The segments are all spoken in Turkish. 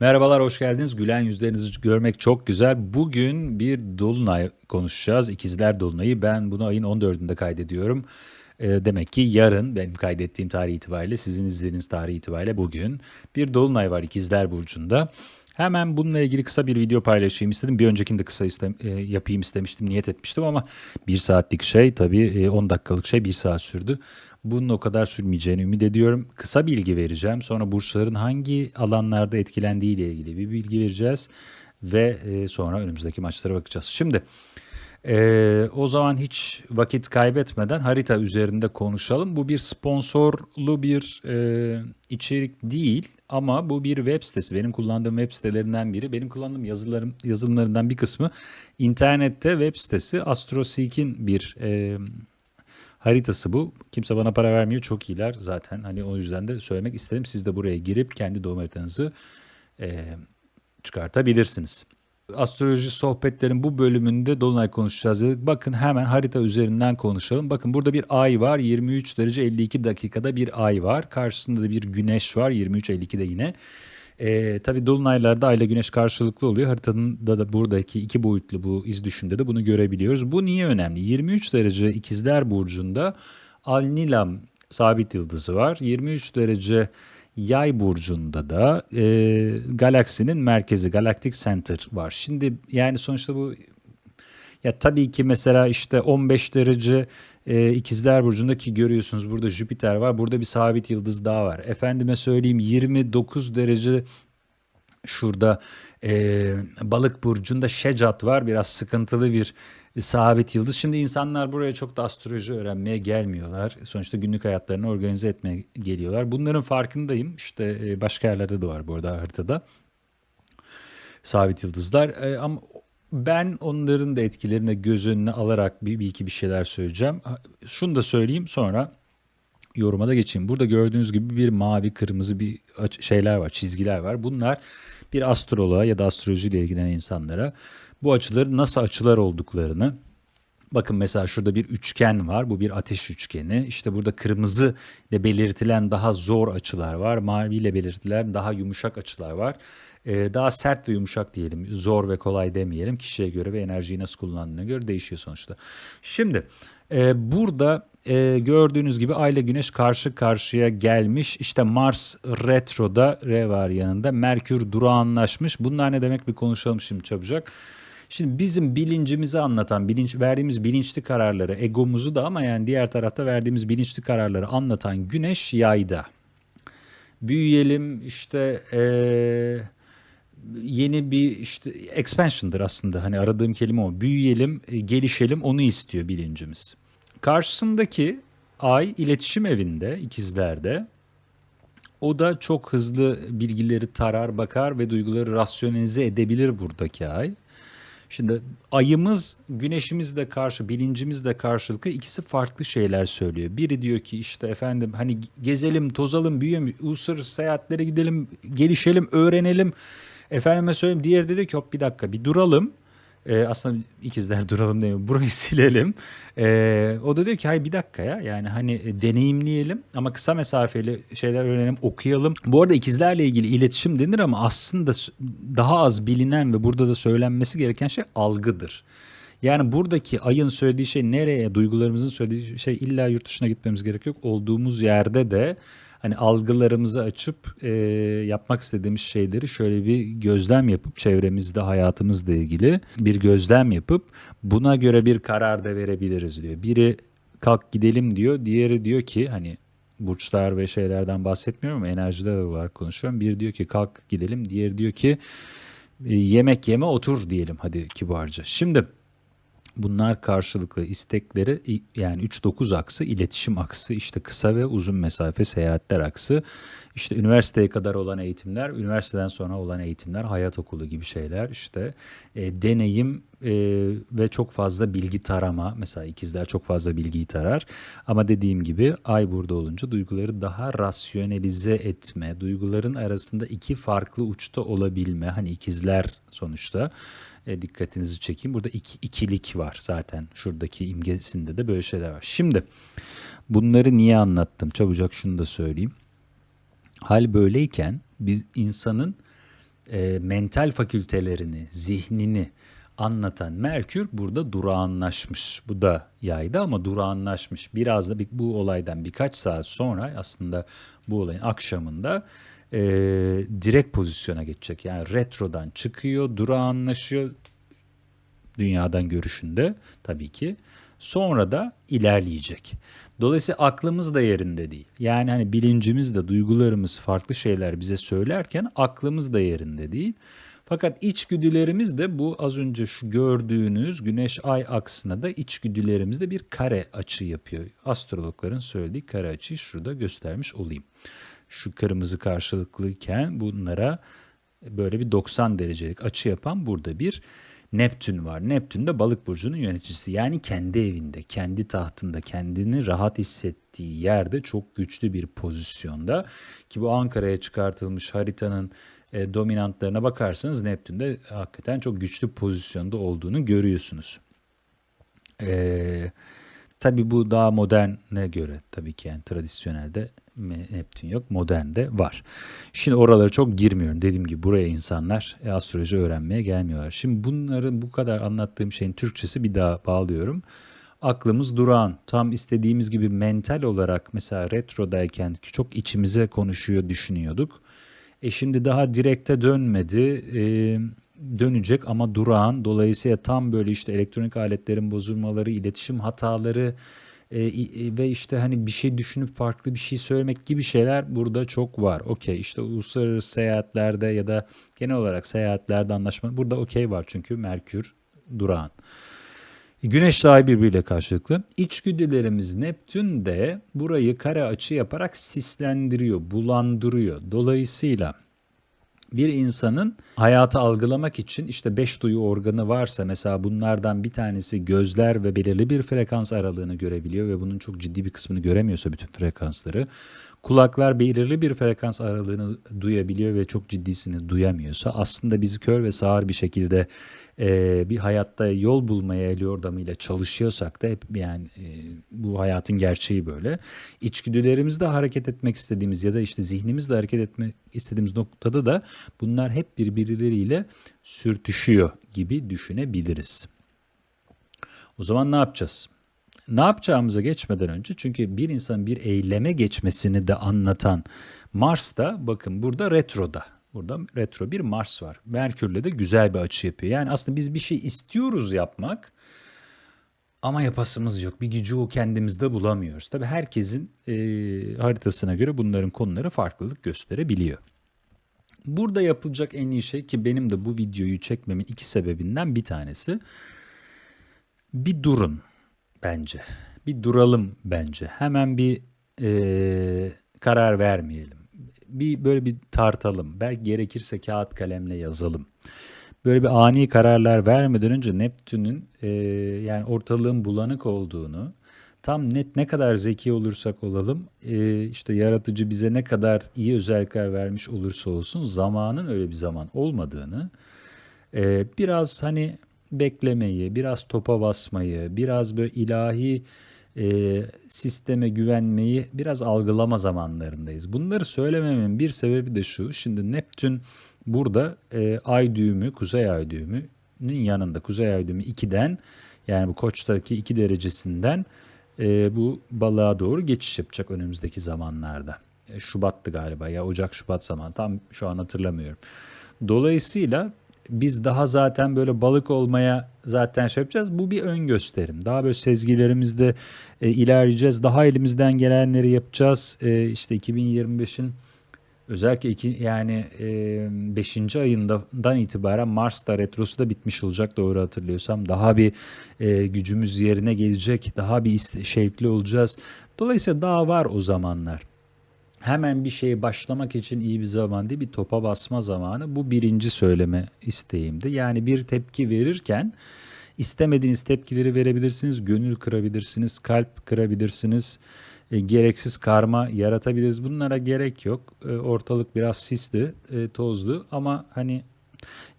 Merhabalar, hoş geldiniz. Gülen yüzlerinizi görmek çok güzel. Bugün bir dolunay konuşacağız. İkizler Dolunay'ı. Ben bunu ayın 14'ünde kaydediyorum. Ee, demek ki yarın benim kaydettiğim tarih itibariyle, sizin izlediğiniz tarih itibariyle bugün bir dolunay var İkizler Burcu'nda. Hemen bununla ilgili kısa bir video paylaşayım istedim. Bir öncekinde kısa istem, e, yapayım istemiştim, niyet etmiştim ama bir saatlik şey tabii e, 10 dakikalık şey bir saat sürdü. Bunun o kadar sürmeyeceğini ümit ediyorum. Kısa bilgi vereceğim. Sonra burçların hangi alanlarda etkilendiği ile ilgili bir bilgi vereceğiz. Ve e, sonra önümüzdeki maçlara bakacağız. Şimdi e, o zaman hiç vakit kaybetmeden harita üzerinde konuşalım. Bu bir sponsorlu bir e, içerik değil ama bu bir web sitesi. Benim kullandığım web sitelerinden biri. Benim kullandığım yazılarım, yazılımlarından bir kısmı internette web sitesi AstroSeek'in bir e, haritası bu. Kimse bana para vermiyor. Çok iyiler zaten. Hani o yüzden de söylemek istedim. Siz de buraya girip kendi doğum haritanızı e, çıkartabilirsiniz. Astroloji sohbetlerin bu bölümünde Dolunay konuşacağız dedik. Bakın hemen harita üzerinden konuşalım. Bakın burada bir ay var. 23 derece 52 dakikada bir ay var. Karşısında da bir güneş var. 23.52'de yine. E, tabii dolunaylarda ay ile güneş karşılıklı oluyor. Haritanın da, da buradaki iki boyutlu bu iz düşünde de bunu görebiliyoruz. Bu niye önemli? 23 derece ikizler burcunda Alnilam sabit yıldızı var. 23 derece Yay burcunda da e, galaksinin merkezi Galactic Center var. Şimdi yani sonuçta bu ya tabii ki mesela işte 15 derece e, ikizler burcundaki görüyorsunuz burada Jüpiter var. Burada bir sabit yıldız daha var. Efendime söyleyeyim 29 derece şurada e, balık burcunda Şecat var. Biraz sıkıntılı bir sabit yıldız. Şimdi insanlar buraya çok da astroloji öğrenmeye gelmiyorlar. Sonuçta günlük hayatlarını organize etmeye geliyorlar. Bunların farkındayım. İşte e, başka yerlerde de var bu arada haritada. Sabit yıldızlar. E, ama ben onların da etkilerini göz önüne alarak bir, bir iki bir şeyler söyleyeceğim. Şunu da söyleyeyim sonra yoruma da geçeyim. Burada gördüğünüz gibi bir mavi kırmızı bir şeyler var, çizgiler var. Bunlar bir astroloğa ya da astrolojiyle ilgilenen insanlara bu açıların nasıl açılar olduklarını Bakın mesela şurada bir üçgen var. Bu bir ateş üçgeni. İşte burada kırmızı ile belirtilen daha zor açılar var. Mavi ile belirtilen daha yumuşak açılar var. Ee, daha sert ve yumuşak diyelim. Zor ve kolay demeyelim. Kişiye göre ve enerjiyi nasıl kullandığına göre değişiyor sonuçta. Şimdi e, burada e, gördüğünüz gibi Ay Güneş karşı karşıya gelmiş. İşte Mars retroda, re var yanında. Merkür durağanlaşmış. Bunlar ne demek bir konuşalım şimdi çabucak. Şimdi bizim bilincimizi anlatan, bilinç verdiğimiz bilinçli kararları, egomuzu da ama yani diğer tarafta verdiğimiz bilinçli kararları anlatan güneş yayda. Büyüyelim işte ee, yeni bir işte expansion'dır aslında. Hani aradığım kelime o. Büyüyelim, gelişelim onu istiyor bilincimiz. Karşısındaki ay iletişim evinde, ikizlerde. O da çok hızlı bilgileri tarar, bakar ve duyguları rasyonelize edebilir buradaki ay. Şimdi ayımız güneşimizle karşı, bilincimizle karşılıklı ikisi farklı şeyler söylüyor. Biri diyor ki işte efendim hani gezelim, tozalım, büyüyelim, uluslararası seyahatlere gidelim, gelişelim, öğrenelim. Efendime söyleyeyim diğeri de diyor ki hop bir dakika bir duralım e, aslında ikizler duralım mi? Burayı silelim. E, o da diyor ki hayır bir dakika ya yani hani e, deneyimleyelim ama kısa mesafeli şeyler öğrenelim okuyalım. Bu arada ikizlerle ilgili iletişim denir ama aslında daha az bilinen ve burada da söylenmesi gereken şey algıdır. Yani buradaki ayın söylediği şey nereye, duygularımızın söylediği şey illa yurt dışına gitmemiz gerek yok. Olduğumuz yerde de hani algılarımızı açıp e, yapmak istediğimiz şeyleri şöyle bir gözlem yapıp çevremizde hayatımızla ilgili bir gözlem yapıp buna göre bir karar da verebiliriz diyor. Biri kalk gidelim diyor. Diğeri diyor ki hani burçlar ve şeylerden bahsetmiyorum ama enerjiler olarak konuşuyorum. Bir diyor ki kalk gidelim. Diğeri diyor ki e, yemek yeme otur diyelim hadi kibarca. Şimdi Bunlar karşılıklı istekleri yani 3-9 aksı, iletişim aksı, işte kısa ve uzun mesafe seyahatler aksı, işte üniversiteye kadar olan eğitimler, üniversiteden sonra olan eğitimler, hayat okulu gibi şeyler, işte e, deneyim e, ve çok fazla bilgi tarama. Mesela ikizler çok fazla bilgiyi tarar. Ama dediğim gibi ay burada olunca duyguları daha rasyonelize etme, duyguların arasında iki farklı uçta olabilme. Hani ikizler sonuçta e, dikkatinizi çekeyim. Burada iki, ikilik var zaten. Şuradaki imgesinde de böyle şeyler var. Şimdi bunları niye anlattım? Çabucak şunu da söyleyeyim. Hal böyleyken biz insanın e, mental fakültelerini, zihnini anlatan Merkür burada durağanlaşmış. Bu da yaydı ama durağanlaşmış. Biraz da bu olaydan birkaç saat sonra aslında bu olayın akşamında e, direkt pozisyona geçecek. Yani retrodan çıkıyor, durağanlaşıyor dünyadan görüşünde tabii ki. Sonra da ilerleyecek. Dolayısıyla aklımız da yerinde değil. Yani hani bilincimiz de duygularımız farklı şeyler bize söylerken aklımız da yerinde değil. Fakat içgüdülerimiz de bu az önce şu gördüğünüz güneş ay aksına da içgüdülerimizde bir kare açı yapıyor. Astrologların söylediği kare açıyı şurada göstermiş olayım. Şu kırmızı karşılıklıyken bunlara böyle bir 90 derecelik açı yapan burada bir Neptün var. Neptün de balık burcunun yöneticisi. Yani kendi evinde, kendi tahtında, kendini rahat hissettiği yerde çok güçlü bir pozisyonda. Ki bu Ankara'ya çıkartılmış haritanın e, dominantlarına bakarsanız Neptün de hakikaten çok güçlü pozisyonda olduğunu görüyorsunuz. Ee, tabii bu daha moderne göre tabii ki yani tradisyonelde Neptün yok, modernde var. Şimdi oralara çok girmiyorum. Dediğim gibi buraya insanlar e, astroloji öğrenmeye gelmiyorlar. Şimdi bunların bu kadar anlattığım şeyin Türkçesi bir daha bağlıyorum. Aklımız durağan, tam istediğimiz gibi mental olarak mesela retrodayken çok içimize konuşuyor, düşünüyorduk. E şimdi daha direkte dönmedi. E, dönecek ama durağan. Dolayısıyla tam böyle işte elektronik aletlerin bozulmaları, iletişim hataları e, i- ve işte hani bir şey düşünüp farklı bir şey söylemek gibi şeyler burada çok var. Okey işte uluslararası seyahatlerde ya da genel olarak seyahatlerde anlaşma burada okey var çünkü Merkür durağan. Güneş ay birbiriyle karşılıklı. İçgüdülerimiz Neptün de burayı kare açı yaparak sislendiriyor, bulandırıyor. Dolayısıyla bir insanın hayatı algılamak için işte beş duyu organı varsa mesela bunlardan bir tanesi gözler ve belirli bir frekans aralığını görebiliyor ve bunun çok ciddi bir kısmını göremiyorsa bütün frekansları kulaklar belirli bir frekans aralığını duyabiliyor ve çok ciddisini duyamıyorsa aslında bizi kör ve sağır bir şekilde e, bir hayatta yol bulmaya el yordamıyla çalışıyorsak da hep yani e, bu hayatın gerçeği böyle. İçgüdülerimizde hareket etmek istediğimiz ya da işte zihnimizle hareket etmek istediğimiz noktada da bunlar hep birbirleriyle sürtüşüyor gibi düşünebiliriz. O zaman ne yapacağız? Ne yapacağımıza geçmeden önce çünkü bir insan bir eyleme geçmesini de anlatan Mars da bakın burada retroda. Burada retro bir Mars var. Merkürle de güzel bir açı yapıyor. Yani aslında biz bir şey istiyoruz yapmak ama yapasımız yok. Bir gücü o kendimizde bulamıyoruz. Tabii herkesin e, haritasına göre bunların konuları farklılık gösterebiliyor. Burada yapılacak en iyi şey ki benim de bu videoyu çekmemin iki sebebinden bir tanesi bir durun bence. Bir duralım bence. Hemen bir e, karar vermeyelim. Bir böyle bir tartalım. Belki gerekirse kağıt kalemle yazalım. Böyle bir ani kararlar vermeden önce Neptün'ün e, yani ortalığın bulanık olduğunu, tam net ne kadar zeki olursak olalım, e, işte yaratıcı bize ne kadar iyi özellikler vermiş olursa olsun zamanın öyle bir zaman olmadığını, ee, biraz hani beklemeyi, biraz topa basmayı, biraz böyle ilahi e, sisteme güvenmeyi biraz algılama zamanlarındayız. Bunları söylememin bir sebebi de şu. Şimdi Neptün burada e, ay düğümü, kuzey ay düğümünün yanında. Kuzey ay düğümü 2'den yani bu koçtaki 2 derecesinden e, bu balığa doğru geçiş yapacak önümüzdeki zamanlarda. E, Şubat'tı galiba ya Ocak Şubat zaman tam şu an hatırlamıyorum. Dolayısıyla biz daha zaten böyle balık olmaya zaten şey yapacağız. Bu bir ön gösterim. Daha böyle sezgilerimizde e, ilerleyeceğiz. Daha elimizden gelenleri yapacağız. E, işte 2025'in özellikle iki, yani 5. ayından itibaren Mars'ta retrosu da bitmiş olacak doğru hatırlıyorsam. Daha bir e, gücümüz yerine gelecek. Daha bir şevkli olacağız. Dolayısıyla daha var o zamanlar hemen bir şeye başlamak için iyi bir zaman değil bir topa basma zamanı. Bu birinci söyleme isteğimdi. Yani bir tepki verirken istemediğiniz tepkileri verebilirsiniz. Gönül kırabilirsiniz, kalp kırabilirsiniz. E, gereksiz karma yaratabiliriz. Bunlara gerek yok. E, ortalık biraz sisli, e, tozlu ama hani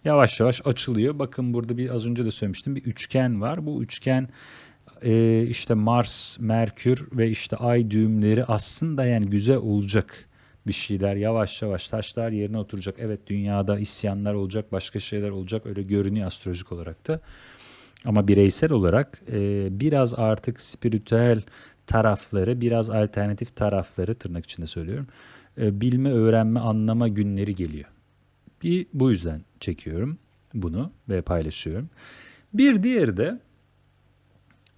yavaş yavaş açılıyor. Bakın burada bir az önce de söylemiştim bir üçgen var. Bu üçgen e, işte Mars, Merkür ve işte Ay düğümleri aslında yani güzel olacak. bir şeyler yavaş yavaş taşlar yerine oturacak. Evet dünyada isyanlar olacak, başka şeyler olacak öyle görünüyor astrolojik olarak da. Ama bireysel olarak e, biraz artık spiritüel tarafları, biraz alternatif tarafları tırnak içinde söylüyorum. E, bilme, öğrenme, anlama günleri geliyor. Bir bu yüzden çekiyorum bunu ve paylaşıyorum. Bir diğeri de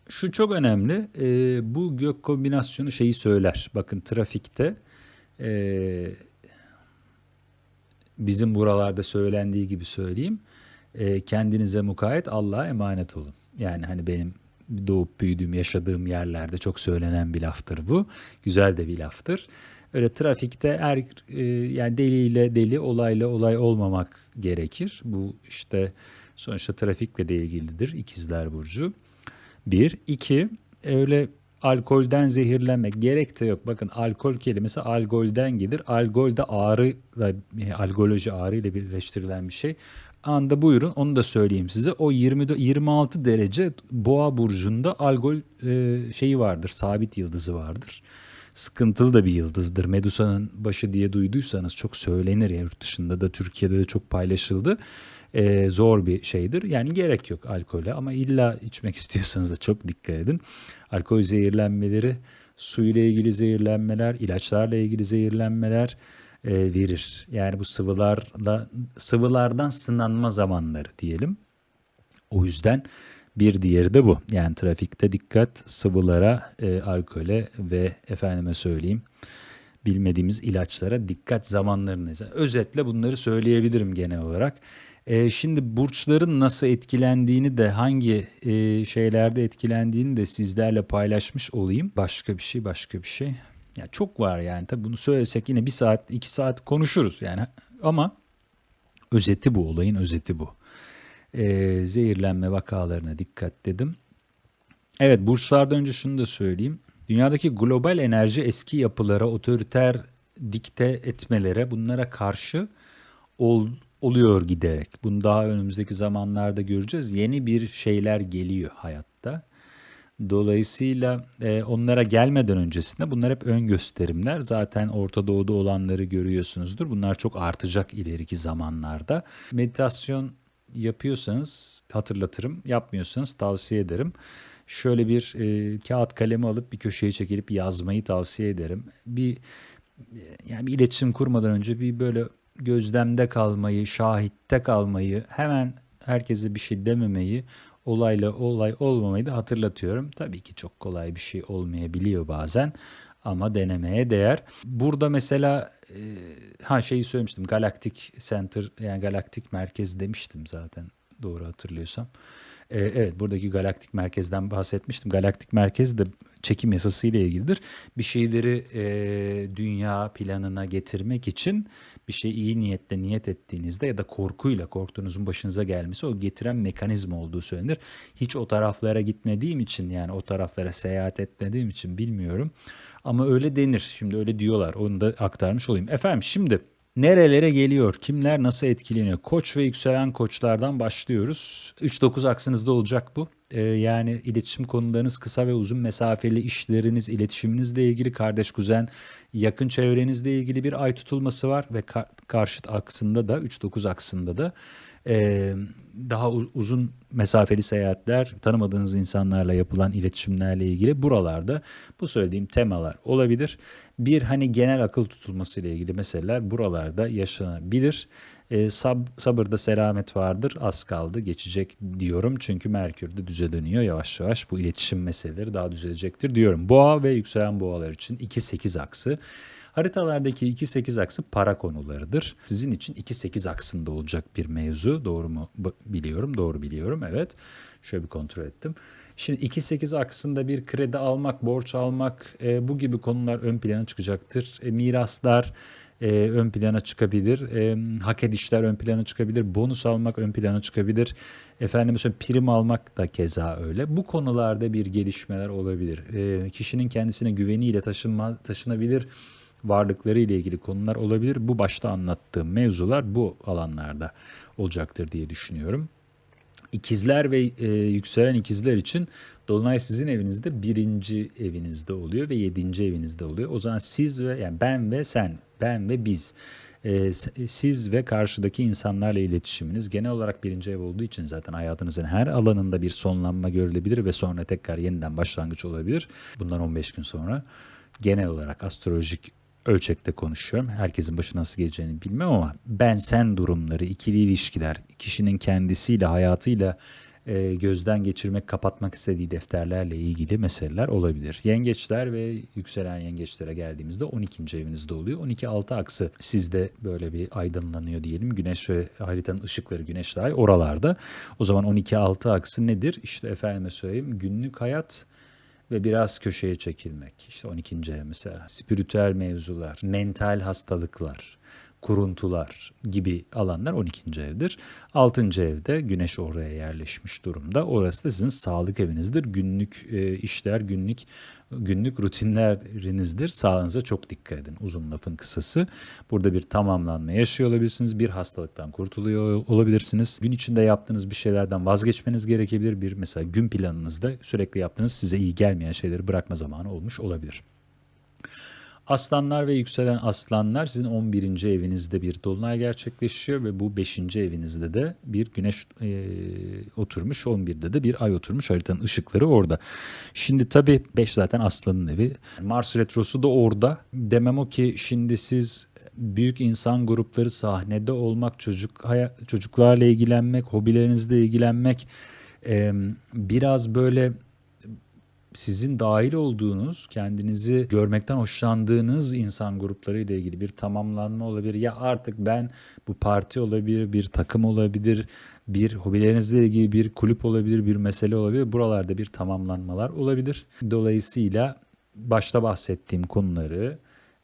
şu çok önemli. E, bu gök kombinasyonu şeyi söyler. Bakın trafikte e, bizim buralarda söylendiği gibi söyleyeyim. E, kendinize mukayyet Allah'a emanet olun. Yani hani benim doğup büyüdüğüm, yaşadığım yerlerde çok söylenen bir laftır bu. Güzel de bir laftır. Öyle trafikte er, e, yani deliyle deli, olayla olay olmamak gerekir. Bu işte sonuçta trafikle de ilgilidir İkizler Burcu. Bir. iki öyle alkolden zehirlenmek gerek de yok. Bakın alkol kelimesi algolden gelir. Algol de ağrı, algoloji ağrı ile birleştirilen bir şey. Anda buyurun onu da söyleyeyim size. O 20 26 derece Boğa burcunda algol e, şeyi vardır. Sabit yıldızı vardır. Sıkıntılı da bir yıldızdır. Medusa'nın başı diye duyduysanız çok söylenir ya yurt dışında da Türkiye'de de çok paylaşıldı. Ee, zor bir şeydir. Yani gerek yok alkole ama illa içmek istiyorsanız da çok dikkat edin. Alkol zehirlenmeleri, su ile ilgili zehirlenmeler, ilaçlarla ilgili zehirlenmeler e, verir. Yani bu sıvılarla sıvılardan sınanma zamanları diyelim. O yüzden bir diğeri de bu. Yani trafikte dikkat sıvılara, e, alkole ve efendime söyleyeyim bilmediğimiz ilaçlara dikkat zamanlarını. Özetle bunları söyleyebilirim genel olarak. E, şimdi burçların nasıl etkilendiğini de hangi e, şeylerde etkilendiğini de sizlerle paylaşmış olayım. Başka bir şey başka bir şey. Yani çok var yani tabi bunu söylesek yine bir saat iki saat konuşuruz yani ama özeti bu olayın özeti bu. E, zehirlenme vakalarına dikkat dedim. Evet burçlardan önce şunu da söyleyeyim. Dünyadaki global enerji eski yapılara, otoriter dikte etmelere, bunlara karşı ol, oluyor giderek. Bunu daha önümüzdeki zamanlarda göreceğiz. Yeni bir şeyler geliyor hayatta. Dolayısıyla e, onlara gelmeden öncesinde bunlar hep ön gösterimler. Zaten Orta Doğu'da olanları görüyorsunuzdur. Bunlar çok artacak ileriki zamanlarda. Meditasyon yapıyorsanız hatırlatırım. Yapmıyorsanız tavsiye ederim. Şöyle bir e, kağıt kalemi alıp bir köşeye çekilip yazmayı tavsiye ederim. Bir yani bir iletişim kurmadan önce bir böyle gözlemde kalmayı, şahitte kalmayı, hemen herkese bir şey dememeyi, olayla olay olmamayı da hatırlatıyorum. Tabii ki çok kolay bir şey olmayabiliyor bazen ama denemeye değer. Burada mesela e, ha şeyi söylemiştim. Galaktik Center yani galaktik merkez demiştim zaten doğru hatırlıyorsam. E, evet buradaki galaktik merkezden bahsetmiştim. Galaktik merkez de çekim yasası ile ilgilidir. Bir şeyleri e, dünya planına getirmek için bir şey iyi niyetle niyet ettiğinizde ya da korkuyla korktuğunuzun başınıza gelmesi o getiren mekanizma olduğu söylenir. Hiç o taraflara gitmediğim için yani o taraflara seyahat etmediğim için bilmiyorum. Ama öyle denir. Şimdi öyle diyorlar. Onu da aktarmış olayım. Efendim şimdi Nerelere geliyor? Kimler nasıl etkileniyor? Koç ve yükselen koçlardan başlıyoruz. 3-9 aksınızda olacak bu. Ee, yani iletişim konularınız kısa ve uzun mesafeli işleriniz, iletişiminizle ilgili kardeş kuzen, yakın çevrenizle ilgili bir ay tutulması var ve kar- karşıt aksında da 3-9 aksında da e, daha uzun mesafeli seyahatler, tanımadığınız insanlarla yapılan iletişimlerle ilgili buralarda bu söylediğim temalar olabilir. Bir hani genel akıl tutulması ile ilgili meseleler buralarda yaşanabilir. E, sab sabırda selamet vardır, az kaldı geçecek diyorum. Çünkü Merkür de düze dönüyor yavaş yavaş. Bu iletişim meseleleri daha düzelecektir diyorum. Boğa ve yükselen boğalar için 2-8 aksı. Haritalardaki 2-8 aksı para konularıdır. Sizin için 2-8 aksında olacak bir mevzu. Doğru mu biliyorum? Doğru biliyorum. Evet. Şöyle bir kontrol ettim. Şimdi 2-8 aksında bir kredi almak, borç almak e, bu gibi konular ön plana çıkacaktır. E, miraslar e, ön plana çıkabilir. E, hak edişler ön plana çıkabilir. Bonus almak ön plana çıkabilir. Efendim mesela prim almak da keza öyle. Bu konularda bir gelişmeler olabilir. E, kişinin kendisine güveniyle taşınma, taşınabilir varlıkları ile ilgili konular olabilir. Bu başta anlattığım mevzular bu alanlarda olacaktır diye düşünüyorum. İkizler ve e, yükselen ikizler için Dolunay sizin evinizde birinci evinizde oluyor ve yedinci evinizde oluyor. O zaman siz ve yani ben ve sen, ben ve biz, e, siz ve karşıdaki insanlarla iletişiminiz genel olarak birinci ev olduğu için zaten hayatınızın her alanında bir sonlanma görülebilir ve sonra tekrar yeniden başlangıç olabilir. Bundan 15 gün sonra genel olarak astrolojik ölçekte konuşuyorum. Herkesin başı nasıl geleceğini bilmem ama ben sen durumları, ikili ilişkiler, kişinin kendisiyle, hayatıyla e, gözden geçirmek, kapatmak istediği defterlerle ilgili meseleler olabilir. Yengeçler ve yükselen yengeçlere geldiğimizde 12. evinizde oluyor. 12-6 aksı sizde böyle bir aydınlanıyor diyelim. Güneş ve haritanın ışıkları güneşle ay oralarda. O zaman 12-6 aksı nedir? İşte efendime söyleyeyim günlük hayat ve biraz köşeye çekilmek. İşte 12. ev mesela. Spiritüel mevzular, mental hastalıklar, kuruntular gibi alanlar 12. evdir. 6. evde güneş oraya yerleşmiş durumda. Orası da sizin sağlık evinizdir. Günlük e, işler, günlük günlük rutinlerinizdir. Sağlığınıza çok dikkat edin. Uzun lafın kısası. Burada bir tamamlanma yaşıyor olabilirsiniz. Bir hastalıktan kurtuluyor olabilirsiniz. Gün içinde yaptığınız bir şeylerden vazgeçmeniz gerekebilir. Bir mesela gün planınızda sürekli yaptığınız size iyi gelmeyen şeyleri bırakma zamanı olmuş olabilir. Aslanlar ve yükselen aslanlar sizin 11. evinizde bir dolunay gerçekleşiyor ve bu 5. evinizde de bir güneş e, oturmuş, 11'de de bir ay oturmuş. Haritanın ışıkları orada. Şimdi tabii 5 zaten aslanın evi. Mars retrosu da orada. Demem o ki şimdi siz büyük insan grupları sahnede olmak, çocuk çocuklarla ilgilenmek, hobilerinizle ilgilenmek e, biraz böyle sizin dahil olduğunuz, kendinizi görmekten hoşlandığınız insan grupları ile ilgili bir tamamlanma olabilir. Ya artık ben bu parti olabilir, bir takım olabilir, bir hobilerinizle ilgili bir kulüp olabilir, bir mesele olabilir. Buralarda bir tamamlanmalar olabilir. Dolayısıyla başta bahsettiğim konuları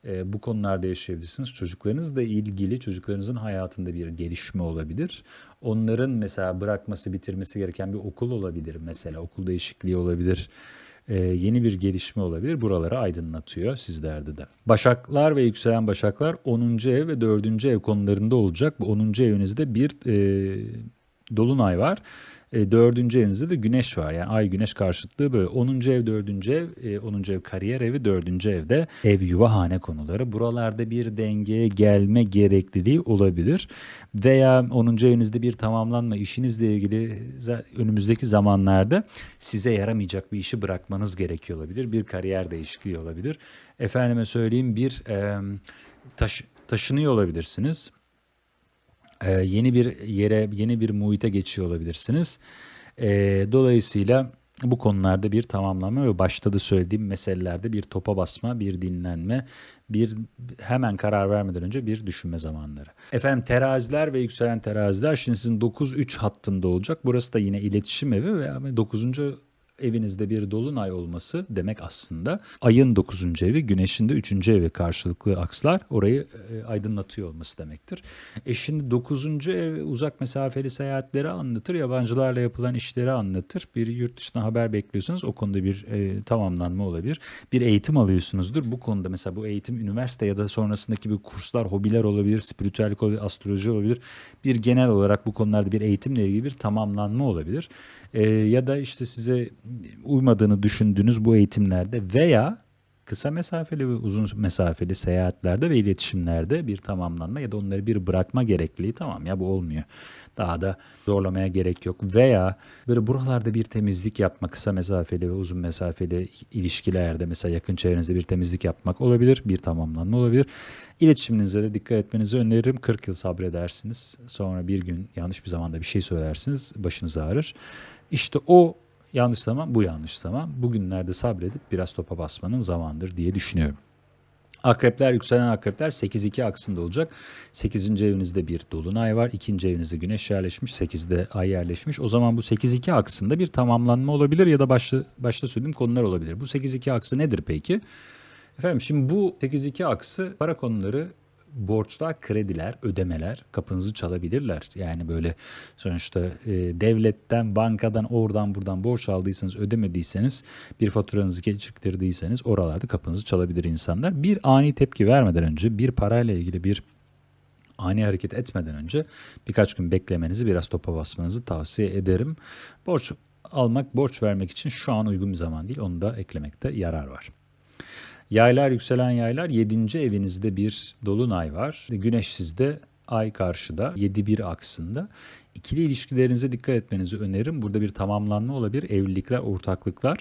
e, bu konularda yaşayabilirsiniz. Çocuklarınızla ilgili çocuklarınızın hayatında bir gelişme olabilir. Onların mesela bırakması, bitirmesi gereken bir okul olabilir mesela. Okul değişikliği olabilir e, yeni bir gelişme olabilir. Buraları aydınlatıyor sizlerde de. Başaklar ve yükselen başaklar 10. ev ve 4. ev konularında olacak. Bu 10. evinizde bir e, dolunay var. E, dördüncü evinizde de güneş var. Yani ay güneş karşıtlığı böyle. Onuncu ev, dördüncü ev, e, onuncu ev kariyer evi, dördüncü evde ev yuva hane konuları. Buralarda bir dengeye gelme gerekliliği olabilir. Veya onuncu evinizde bir tamamlanma işinizle ilgili önümüzdeki zamanlarda size yaramayacak bir işi bırakmanız gerekiyor olabilir. Bir kariyer değişikliği olabilir. Efendime söyleyeyim bir e, taş, taşınıyor olabilirsiniz e, yeni bir yere, yeni bir muhite geçiyor olabilirsiniz. E, dolayısıyla bu konularda bir tamamlama ve başta da söylediğim meselelerde bir topa basma, bir dinlenme, bir hemen karar vermeden önce bir düşünme zamanları. Efendim teraziler ve yükselen teraziler şimdi sizin 9-3 hattında olacak. Burası da yine iletişim evi ve 9 evinizde bir dolunay olması demek aslında ayın 9. evi, güneşin de 3. evi karşılıklı akslar orayı e, aydınlatıyor olması demektir. E şimdi 9. ev uzak mesafeli seyahatleri anlatır, yabancılarla yapılan işleri anlatır. Bir yurt dışına haber bekliyorsanız o konuda bir e, tamamlanma olabilir. Bir eğitim alıyorsunuzdur. Bu konuda mesela bu eğitim üniversite ya da sonrasındaki bir kurslar, hobiler olabilir, spiritüellik olabilir, astroloji olabilir. Bir genel olarak bu konularda bir eğitimle ilgili bir tamamlanma olabilir. E, ya da işte size uymadığını düşündüğünüz bu eğitimlerde veya kısa mesafeli ve uzun mesafeli seyahatlerde ve iletişimlerde bir tamamlanma ya da onları bir bırakma gerekliliği tamam ya bu olmuyor. Daha da zorlamaya gerek yok. Veya böyle buralarda bir temizlik yapmak kısa mesafeli ve uzun mesafeli ilişkilerde mesela yakın çevrenizde bir temizlik yapmak olabilir. Bir tamamlanma olabilir. İletişiminize de dikkat etmenizi öneririm. 40 yıl sabredersiniz. Sonra bir gün yanlış bir zamanda bir şey söylersiniz. Başınız ağrır. İşte o yanlış zaman bu yanlış zaman. Bugünlerde sabredip biraz topa basmanın zamandır diye düşünüyorum. Akrepler, yükselen akrepler 8-2 aksında olacak. 8. evinizde bir dolunay var. 2. evinizde güneş yerleşmiş. 8'de ay yerleşmiş. O zaman bu 8-2 aksında bir tamamlanma olabilir ya da başta, başta söylediğim konular olabilir. Bu 8-2 aksı nedir peki? Efendim şimdi bu 8-2 aksı para konuları borçlar, krediler, ödemeler kapınızı çalabilirler. Yani böyle sonuçta e, devletten, bankadan, oradan buradan borç aldıysanız, ödemediyseniz, bir faturanızı geciktirdiyseniz oralarda kapınızı çalabilir insanlar. Bir ani tepki vermeden önce bir parayla ilgili bir ani hareket etmeden önce birkaç gün beklemenizi, biraz topa basmanızı tavsiye ederim. Borç almak, borç vermek için şu an uygun bir zaman değil. Onu da eklemekte yarar var. Yaylar yükselen yaylar 7. evinizde bir dolunay var. Güneş sizde, ay karşıda 7-1 aksında. İkili ilişkilerinize dikkat etmenizi öneririm. Burada bir tamamlanma olabilir. Evlilikler, ortaklıklar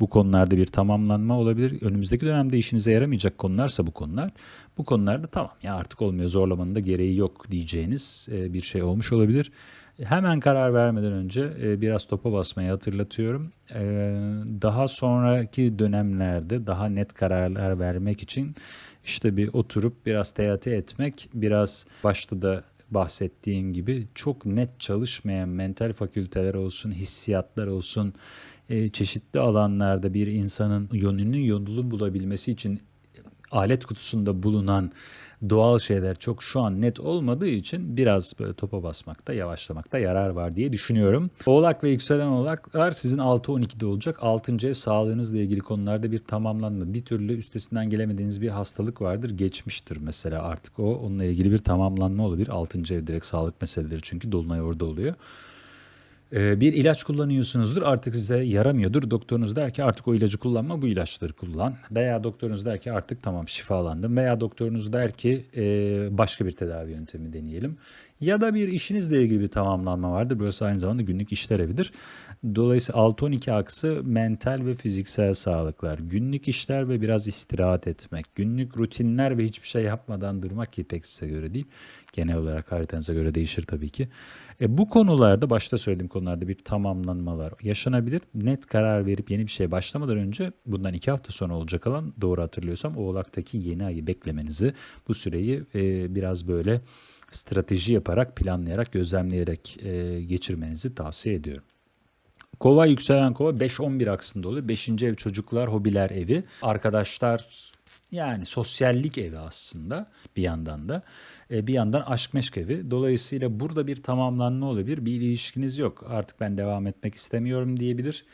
bu konularda bir tamamlanma olabilir. Önümüzdeki dönemde işinize yaramayacak konularsa bu konular. Bu konularda tamam ya artık olmuyor zorlamanın da gereği yok diyeceğiniz e, bir şey olmuş olabilir. Hemen karar vermeden önce e, biraz topa basmayı hatırlatıyorum. E, Daha sonraki dönemlerde daha net kararlar vermek için işte bir oturup biraz teati etmek, biraz başta da bahsettiğim gibi çok net çalışmayan mental fakülteler olsun, hissiyatlar olsun, e, çeşitli alanlarda bir insanın yönünü yolunu bulabilmesi için alet kutusunda bulunan doğal şeyler çok şu an net olmadığı için biraz böyle topa basmakta, yavaşlamakta yarar var diye düşünüyorum. Oğlak ve yükselen oğlaklar sizin 6-12'de olacak. 6. ev sağlığınızla ilgili konularda bir tamamlanma. Bir türlü üstesinden gelemediğiniz bir hastalık vardır. Geçmiştir mesela artık o. Onunla ilgili bir tamamlanma olabilir. 6. ev direkt sağlık meseleleri çünkü dolunay orada oluyor. Ee, bir ilaç kullanıyorsunuzdur artık size yaramıyordur. Doktorunuz der ki artık o ilacı kullanma bu ilaçları kullan. Veya doktorunuz der ki artık tamam şifalandım. Veya doktorunuz der ki e, başka bir tedavi yöntemi deneyelim. Ya da bir işinizle ilgili bir tamamlanma vardır. Burası aynı zamanda günlük işler evidir. Dolayısıyla 6-12 aksı mental ve fiziksel sağlıklar. Günlük işler ve biraz istirahat etmek. Günlük rutinler ve hiçbir şey yapmadan durmak ki pek size göre değil. Genel olarak haritanıza göre değişir tabii ki. E, bu konularda başta söylediğim konularda bir tamamlanmalar yaşanabilir. Net karar verip yeni bir şeye başlamadan önce bundan iki hafta sonra olacak olan doğru hatırlıyorsam Oğlak'taki yeni ayı beklemenizi bu süreyi e, biraz böyle strateji yaparak planlayarak gözlemleyerek e, geçirmenizi tavsiye ediyorum. Kova yükselen kova 5-11 aksında oluyor. 5. ev çocuklar, hobiler evi. Arkadaşlar yani sosyallik evi aslında bir yandan da. E, bir yandan aşk meşk evi. Dolayısıyla burada bir tamamlanma olabilir. Bir ilişkiniz yok. Artık ben devam etmek istemiyorum diyebilir.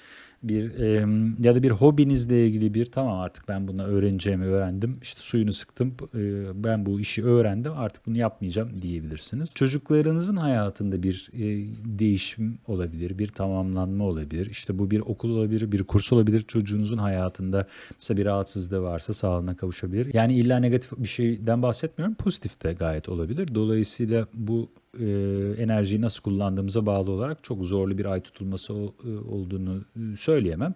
Bir e, ya da bir hobinizle ilgili bir tamam artık ben bunu öğreneceğimi öğrendim. İşte suyunu sıktım. E, ben bu işi öğrendim. Artık bunu yapmayacağım diyebilirsiniz. Çocuklarınızın hayatında bir e, değişim olabilir, bir tamamlanma olabilir. İşte bu bir okul olabilir, bir kurs olabilir. Çocuğunuzun hayatında mesela bir rahatsızlığı varsa sağlığına kavuşabilir. Yani illa negatif bir şeyden bahsetmiyorum. Pozitif de gayet olabilir. Dolayısıyla bu e, enerjiyi nasıl kullandığımıza bağlı olarak çok zorlu bir ay tutulması e, olduğunu e, söyleyemem.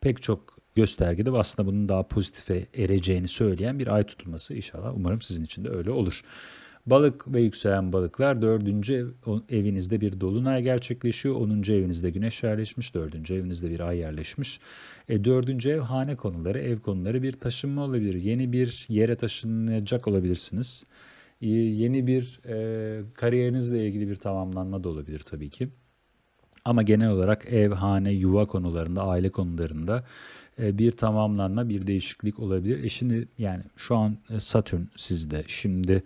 Pek çok göstergede aslında bunun daha pozitife ereceğini söyleyen bir ay tutulması inşallah umarım sizin için de öyle olur. Balık ve yükselen balıklar dördüncü ev- o- evinizde bir dolunay gerçekleşiyor. Onuncu evinizde güneş yerleşmiş. Dördüncü evinizde bir ay yerleşmiş. E, dördüncü ev hane konuları, ev konuları bir taşınma olabilir. Yeni bir yere taşınacak olabilirsiniz. E, Yeni bir e, kariyerinizle ilgili bir tamamlanma da olabilir tabii ki. Ama genel olarak ev, hane, yuva konularında, aile konularında bir tamamlanma, bir değişiklik olabilir. E şimdi yani şu an e, Satürn sizde. Şimdi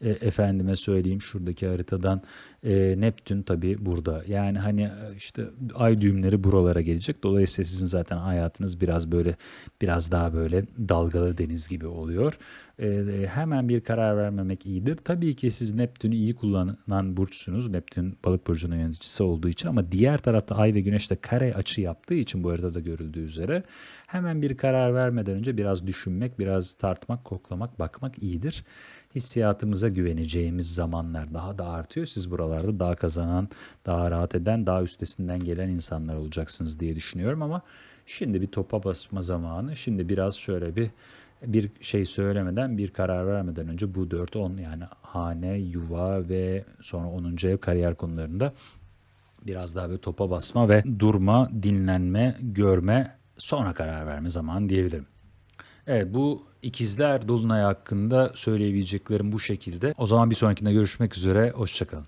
e, efendime söyleyeyim şuradaki haritadan e, Neptün tabii burada. Yani hani e, işte ay düğümleri buralara gelecek. Dolayısıyla sizin zaten hayatınız biraz böyle biraz daha böyle dalgalı deniz gibi oluyor. E, e, hemen bir karar vermemek iyidir. Tabii ki siz Neptün'ü iyi kullanan burçsunuz. Neptün balık burcunun yöneticisi olduğu için ama diğer tarafta ay ve güneş de kare açı yaptığı için bu haritada görüldüğü üzere hemen bir karar vermeden önce biraz düşünmek, biraz tartmak, koklamak, bakmak iyidir. Hissiyatımıza güveneceğimiz zamanlar daha da artıyor. Siz buralarda daha kazanan, daha rahat eden, daha üstesinden gelen insanlar olacaksınız diye düşünüyorum ama şimdi bir topa basma zamanı. Şimdi biraz şöyle bir bir şey söylemeden, bir karar vermeden önce bu 4-10 yani hane, yuva ve sonra 10. ev kariyer konularında biraz daha böyle topa basma ve durma, dinlenme, görme, sonra karar verme zamanı diyebilirim. Evet bu ikizler dolunay hakkında söyleyebileceklerim bu şekilde. O zaman bir sonrakinde görüşmek üzere. Hoşçakalın.